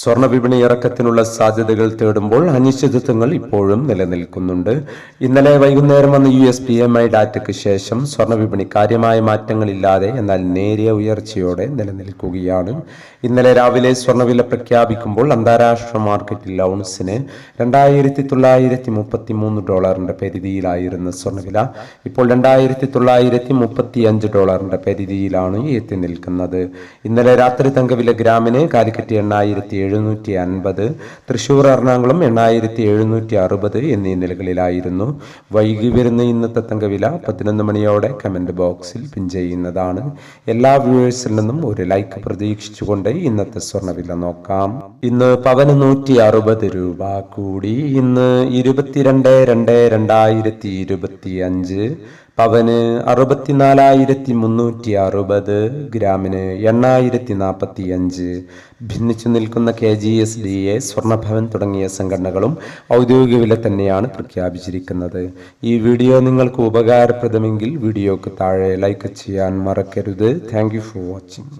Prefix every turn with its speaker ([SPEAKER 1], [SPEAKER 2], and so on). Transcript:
[SPEAKER 1] സ്വർണ വിപണി ഇറക്കത്തിനുള്ള സാധ്യതകൾ തേടുമ്പോൾ അനിശ്ചിതത്വങ്ങൾ ഇപ്പോഴും നിലനിൽക്കുന്നുണ്ട്. ഇന്നലെ വൈകുന്നേരം വന്ന U S P M I ഡാറ്റയ്ക്ക് ശേഷം സ്വർണ വിപണി കാര്യമായ മാറ്റങ്ങളില്ലാതെ എന്നാൽ നേരിയ ഉയർച്ചയോടെ നിലനിൽക്കുകയാണ്. ഇന്നലെ രാവിലെ സ്വർണവില പ്രഖ്യാപിക്കുമ്പോൾ അന്താരാഷ്ട്ര മാർക്കറ്റിൽ ഔൺസിന് രണ്ടായിരത്തി തൊള്ളായിരത്തി മുപ്പത്തി മൂന്ന് ഡോളറിന്റെ പരിധിയിലായിരുന്ന സ്വർണവില ഇപ്പോൾ രണ്ടായിരത്തി തൊള്ളായിരത്തി മുപ്പത്തി അഞ്ച് ഡോളറിന്റെ പരിധിയിലാണ് എത്തി നിൽക്കുന്നത്. ഇന്നലെ രാത്രി തങ്കവില ഗ്രാമിന് കാലിക്കറ്റ് എണ്ണായിരത്തി എഴുന്നൂറ്റി അൻപത് തൃശൂർ എറണാകുളം എണ്ണായിരത്തി എഴുന്നൂറ്റി അറുപത് എന്നീ നിലകളിലായിരുന്നു. വൈകി വരുന്ന ഇന്നത്തെ തങ്കവില പതിനൊന്ന് മണിയോടെ കമന്റ് ബോക്സിൽ പിൻ ചെയ്യുന്നതാണ്. എല്ലാ വ്യൂവേഴ്സിൽ നിന്നും ഒരു ലൈക്ക് പ്രതീക്ഷിച്ചുകൊണ്ട് ഇന്നത്തെ സ്വർണവില നോക്കാം. ഇന്ന് പവന് നൂറ്റി അറുപത് രൂപ കൂടി. ഇന്ന് ഇരുപത്തിരണ്ട് രണ്ട് രണ്ടായിരത്തി ഇരുപത്തി അഞ്ച് പവന് അറുപത്തിനാലായിരത്തി മുന്നൂറ്റി അറുപത് ഗ്രാമിന് എണ്ണായിരത്തി നാൽപ്പത്തി അഞ്ച് ഭിന്നിച്ചു നിൽക്കുന്ന K G S D A സ്വർണഭവൻ തുടങ്ങിയ സംഘടനകളും ഔദ്യോഗിക വില തന്നെയാണ് പ്രഖ്യാപിച്ചിരിക്കുന്നത്. ഈ വീഡിയോ നിങ്ങൾക്ക് ഉപകാരപ്രദമെങ്കിൽ വീഡിയോക്ക് താഴെ ലൈക്ക് ചെയ്യാൻ മറക്കരുത്. Thank for watching